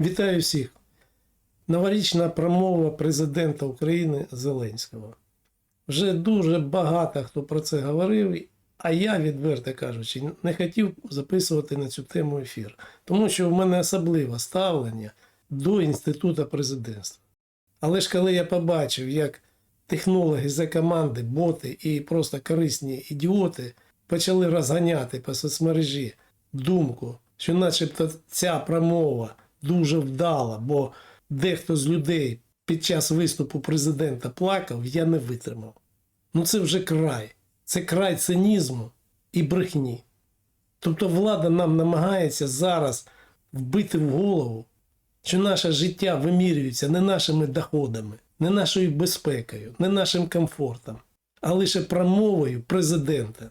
Вітаю всіх. Новорічна промова президента України Зеленського. Вже дуже багато хто про це говорив, а я, відверто кажучи, не хотів записувати на цю тему ефір, тому що в мене особливе ставлення до інституту президентства. Але ж коли я побачив, як технологи за команди, боти і просто корисні ідіоти почали розганяти по соцмережі думку, що начебто ця промова дуже вдала, бо дехто з людей під час виступу президента плакав, я не витримав. Ну це вже край. Це край цинізму і брехні. Тобто влада нам намагається зараз вбити в голову, що наше життя вимірюється не нашими доходами, не нашою безпекою, не нашим комфортом, а лише промовою президента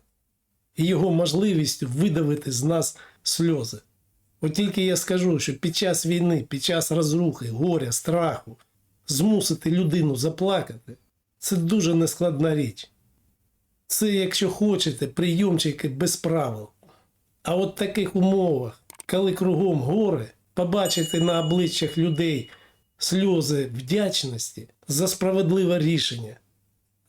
і його можливістю видавити з нас сльози. От тільки я скажу, що під час війни, під час розрухи, горя, страху змусити людину заплакати це дуже нескладна річ. Це, якщо хочете, прийомчики без правил. А от в таких умовах, коли кругом гори, побачити на обличчях людей сльози вдячності за справедливе рішення,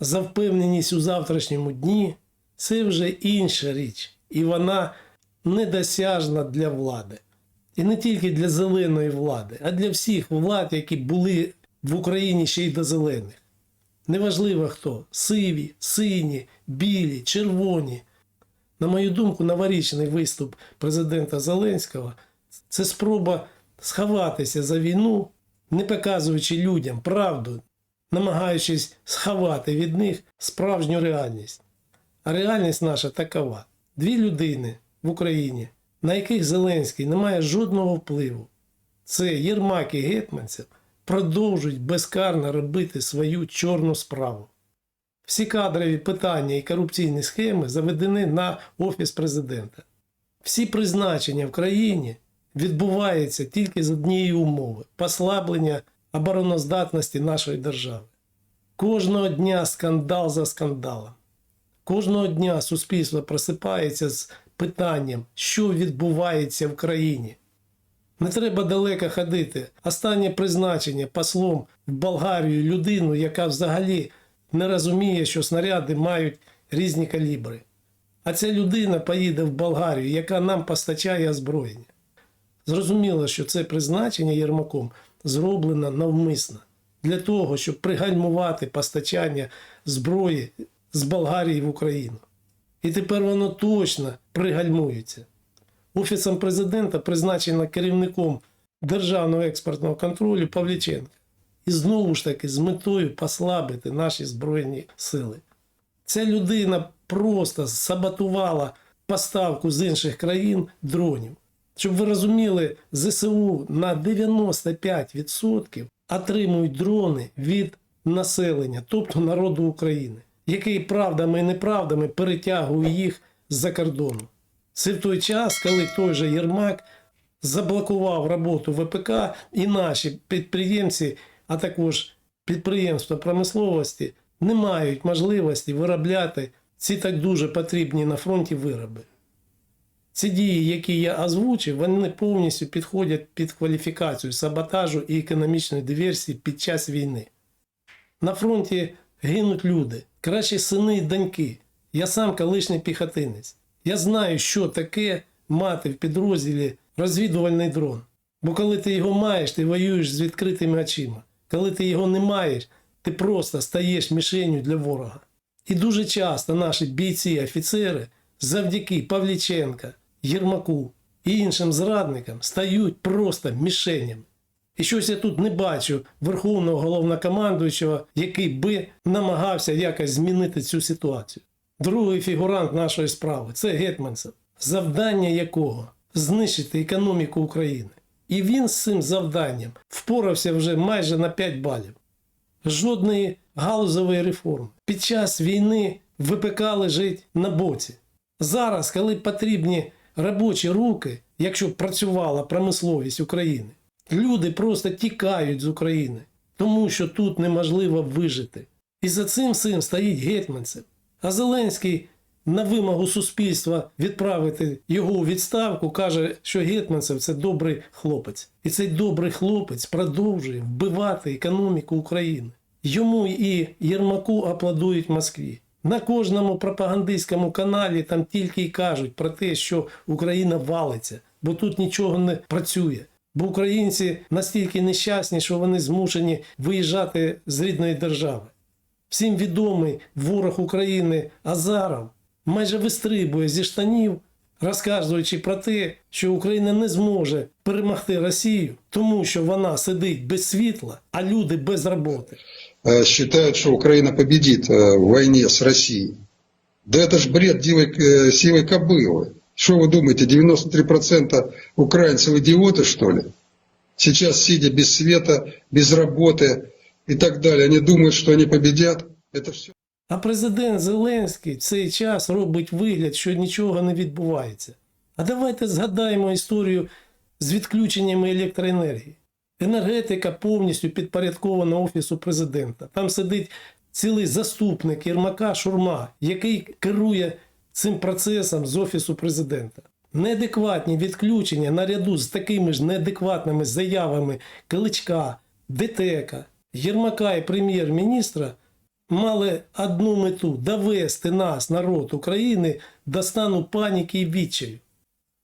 за впевненість у завтрашньому дні, це вже інша річ, і вона недосяжна для влади. І не тільки для зеленої влади, а для всіх влад, які були в Україні ще й до зелених. Неважливо хто сиві, сині, білі, червоні. На мою думку, новорічний виступ президента Зеленського це спроба сховатися за війну, не показуючи людям правду, намагаючись сховати від них справжню реальність. А реальність наша такова: дві людини в Україні, на яких Зеленський не має жодного впливу. Це Єрмак і Гетманцев продовжують безкарно робити свою чорну справу. Всі кадрові питання і корупційні схеми заведені на Офіс президента. Всі призначення в країні відбуваються тільки з однієї умови послаблення обороноздатності нашої держави. Кожного дня скандал за скандалом. Кожного дня суспільство просипається з питанням, що відбувається в країні. Не треба далеко ходити. Останнє призначення послом в Болгарію людину, яка взагалі не розуміє, що снаряди мають різні калібри. А ця людина поїде в Болгарію, яка нам постачає озброєння. Зрозуміло, що це призначення Єрмаком зроблено навмисно для того, щоб пригальмувати постачання зброї з Болгарії в Україну. І тепер воно точно пригальмується. Офісом президента призначено керівником Державного експортного контролю Павліченка. І знову ж таки з метою послабити наші Збройні сили. Ця людина просто саботувала поставку з інших країн дронів. Щоб ви розуміли, ЗСУ на 95% отримують дрони від населення, тобто народу України, який правдами і неправдами перетягує їх з-за кордону. Це в той час, коли той же Єрмак заблокував роботу ВПК і наші підприємці, а також підприємства промисловості, не мають можливості виробляти ці так дуже потрібні на фронті вироби. Ці дії, які я озвучив, вони повністю підходять під кваліфікацію саботажу і економічної диверсії під час війни. На фронті гинуть люди, кращі сини і доньки. Я сам колишній піхотинець. Я знаю, що таке мати в підрозділі розвідувальний дрон. Бо коли ти його маєш, ти воюєш з відкритими очима. Коли ти його не маєш, ти просто стаєш мішенью для ворога. І дуже часто наші бійці, офіцери завдяки Павліченка, Єрмаку і іншим зрадникам стають просто мішенями. І щось я тут не бачу верховного головнокомандуючого, який би намагався якось змінити цю ситуацію. Другий фігурант нашої справи це Гетманцев, завдання якого знищити економіку України. І він з цим завданням впорався вже майже на 5 балів. Жодної галузової реформи. Під час війни ВПК лежить на боці. Зараз, коли потрібні робочі руки, якщо працювала промисловість України, люди просто тікають з України, тому що тут неможливо вижити. І за цим всім стоїть гетьманцев. А Зеленський на вимогу суспільства відправити його у відставку, каже, що Гетманцев це добрий хлопець. І цей добрий хлопець продовжує вбивати економіку України. Йому і Єрмаку аплодують Москві. На кожному пропагандистському каналі там тільки й кажуть про те, що Україна валиться, бо тут нічого не працює. Бо українці настільки нещасні, що вони змушені виїжджати з рідної держави. Всім відомий ворог України Азаров майже вистрибує зі штанів, розказуючи про те, що Україна не зможе перемогти Росію, тому що вона сидить без світла, а люди без роботи. э, считают, что Украина победит э, в войне с Россией. Да это ж бред дивой, э, сивой кобылы. Что вы думаете, 93% украинцев идиоты, что ли? Сейчас, сидя без света, без работы и так далее, они думают, что они победят. Это все. А президент Зеленський в цей час робить вигляд, що нічого не відбувається. А давайте згадаємо історію з відключеннями електроенергії. Енергетика повністю підпорядкована Офісу президента. Там сидить цілий заступник Єрмака Шурма, який керує цим процесом з Офісу президента. Неадекватні відключення наряду з такими ж неадекватними заявами Кличка, Детека, Єрмака і прем'єр-міністра мали одну мету довести нас, народ України, до стану паніки і відчаю.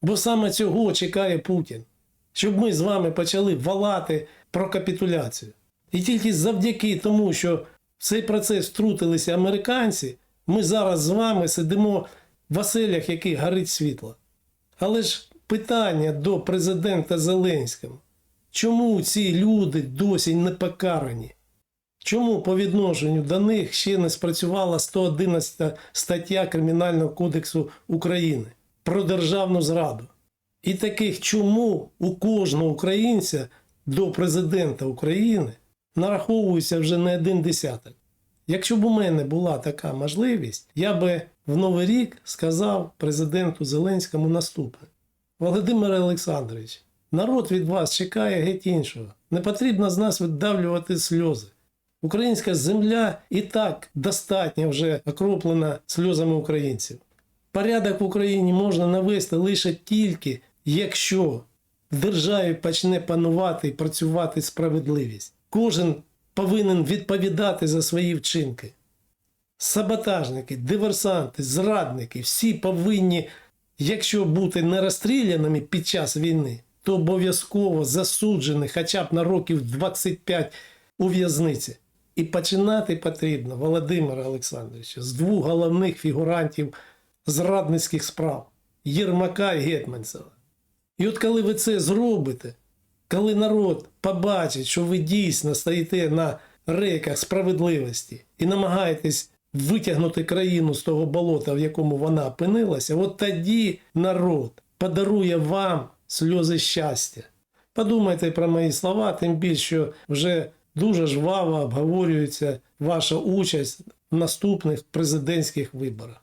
Бо саме цього чекає Путін, щоб ми з вами почали валати про капітуляцію. І тільки завдяки тому, що в цей процес втрутилися американці, ми зараз з вами сидимо в оселях, яких горить світло. Але ж питання до президента Зеленського. Чому ці люди досі не покарані? Чому по відношенню до них ще не спрацювала 111 стаття Кримінального кодексу України про державну зраду? І таких чому у кожного українця до президента України нараховується вже не один десяток. Якщо б у мене була така можливість, я би в Новий рік сказав президенту Зеленському наступне: Володимире Олександрович, народ від вас чекає геть іншого. Не потрібно з нас видавлювати сльози. Українська земля і так достатньо вже окроплена сльозами українців. Порядок в Україні можна навести лише тільки, якщо в державі почне панувати і працювати справедливість. Кожен повинен відповідати за свої вчинки. Саботажники, диверсанти, зрадники всі повинні, якщо бути не розстріляними під час війни, то обов'язково засуджені хоча б на років 25 у в'язниці. І починати потрібно, Володимира Олександровича, з двох головних фігурантів зрадницьких справ Єрмака і Гетманцева. І от коли ви це зробите, коли народ побачить, що ви дійсно стоїте на рейках справедливості і намагаєтесь витягнути країну з того болота, в якому вона опинилася, от тоді народ подарує вам сльози щастя. Подумайте про мої слова, тим більше, що вже дуже жваво обговорюється ваша участь в наступних президентських виборах.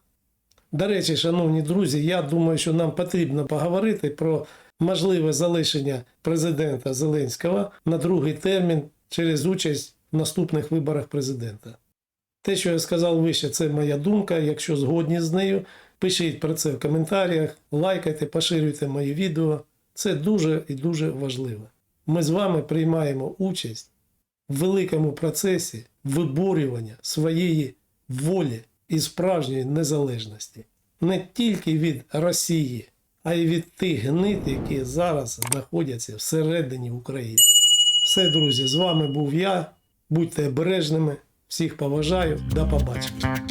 До речі, шановні друзі, я думаю, що нам потрібно поговорити про можливе залишення президента Зеленського на другий термін через участь в наступних виборах президента. Те, що я сказав вище, це моя думка. Якщо згодні з нею, пишіть про це в коментарях, лайкайте, поширюйте мої відео. Це дуже і дуже важливо. Ми з вами приймаємо участь в великому процесі виборювання своєї волі і справжньої незалежності не тільки від Росії, а й від тих гнит, які зараз знаходяться всередині України. Все, друзі, з вами був я. Будьте обережними. Всіх поважаю. До побачення.